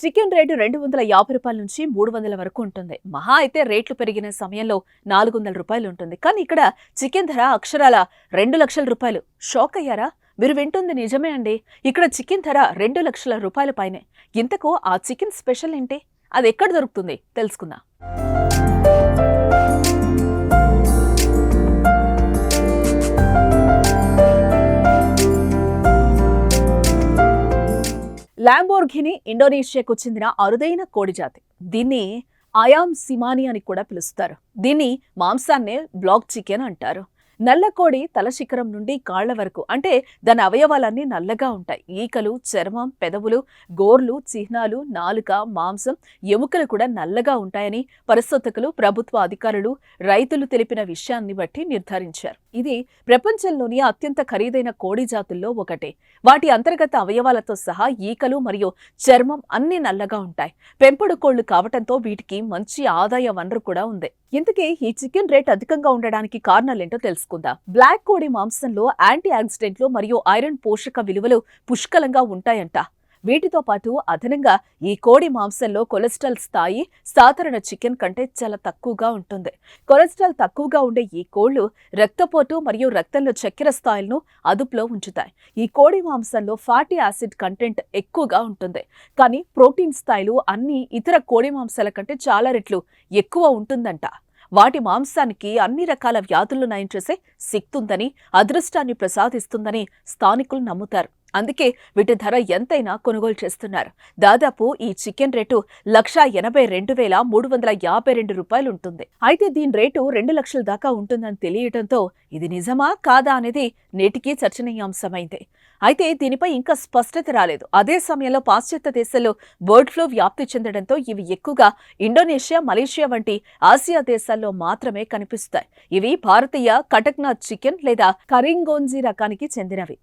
Chicken rate రెండు వందల యాభై రూపాయల నుంచి మూడు వందల వరకు ఉంటుంది. మహా అయితే రేట్లు పెరిగిన సమయంలో నాలుగు వందల రూపాయలు ఉంటుంది. కానీ ఇక్కడ చికెన్ ధర అక్షరాల రెండు లక్షల రూపాయలు. షాక్ అయ్యారా? మీరు వింటుంది నిజమే అండి. ఇక్కడ చికెన్ ధర రెండు లక్షల రూపాయల పైనే. ఇంతకు ఆ చికెన్ స్పెషల్ ఏంటి? అది ఎక్కడ దొరుకుతుంది? తెలుసుకుందాం. ల్యాంబోర్ఘిని ఇండోనేషియాకు చెందిన అరుదైన కోడి జాతి. దీన్ని అయామ్ సిమాని అని కూడా పిలుస్తారు. దీన్ని మాంసాన్నే బ్లాక్ చికెన్ అంటారు. నల్ల కోడి తల శిఖరం నుండి కాళ్ళ వరకు అంటే దాని అవయవాలన్నీ నల్లగా ఉంటాయి. ఈకలు చర్మం పెదవులు గోర్లు చిహ్నాలు నాలుక మాంసం ఎముకలు కూడా నల్లగా ఉంటాయని పరిశోధకులు ప్రభుత్వ అధికారులు రైతులు తెలిపిన విషయాన్ని బట్టి నిర్ధారించారు. ఇది ప్రపంచంలోని అత్యంత ఖరీదైన కోడి జాతుల్లో ఒకటి. వాటి అంతర్గత అవయవాలతో సహా ఈకలు మరియు చర్మం అన్ని నల్లగా ఉంటాయి. పెంపుడు కోళ్ళు కావటంతో వీటికి మంచి ఆదాయ వనరు కూడా ఉంది. ఇంతకీ ఈ చికెన్ రేట్ అధికంగా ఉండడానికి కారణాలేంటో తెలుసు తెలుసుకుందాం బ్లాక్ కోడి మాంసంలో యాంటీ ఆక్సిడెంట్లు మరియు ఐరన్ పోషక విలువలు పుష్కలంగా ఉంటాయంట. వీటితో పాటు అదనంగా ఈ కోడి మాంసంలో కొలెస్ట్రాల్ స్థాయి సాధారణ చికెన్ కంటే చాలా తక్కువగా ఉంటుంది. కొలెస్ట్రాల్ తక్కువగా ఉండే ఈ కోళ్ళు రక్తపోటు మరియు రక్తంలో చక్కెర స్థాయిలను అదుపులో ఉంచుతాయి. ఈ కోడి మాంసంలో ఫ్యాటీ యాసిడ్ కంటెంట్ ఎక్కువగా ఉంటుంది. కానీ ప్రోటీన్ స్థాయిలు అన్ని ఇతర కోడి మాంసాల కంటే చాలా రెట్లు ఎక్కువ ఉంటుందంట. వాటి మాంసానికి అన్ని రకాల వ్యాధులు నయం చేసే సిక్తుందని అదృష్టాన్ని ప్రసాదిస్తుందని స్థానికులు నమ్ముతారు. అందుకే వీటి ధర ఎంతైనా కొనుగోలు చేస్తున్నారు. దాదాపు ఈ చికెన్ రేటు లక్షా ఎనభై రెండు వేల మూడు వందల యాభై రెండు రూపాయలు ఉంటుంది అయితే దీని రేటు రెండు లక్షల దాకా ఉంటుందని తెలియటంతో ఇది నిజమా కాదా అనేది నేటికీ చర్చనీయాంశమైంది. అయితే దీనిపై ఇంకా స్పష్టత రాలేదు. అదే సమయంలో పాశ్చాత్య దేశాల్లో బర్డ్ ఫ్లూ వ్యాప్తి చెందడంతో ఇవి ఎక్కువగా ఇండోనేషియా మలేషియా వంటి ఆసియా దేశాల్లో మాత్రమే కనిపిస్తాయి. ఇవి భారతీయ కటక్నాథ్ చికెన్ లేదా కరింగోన్జీ రకానికి చెందినవి.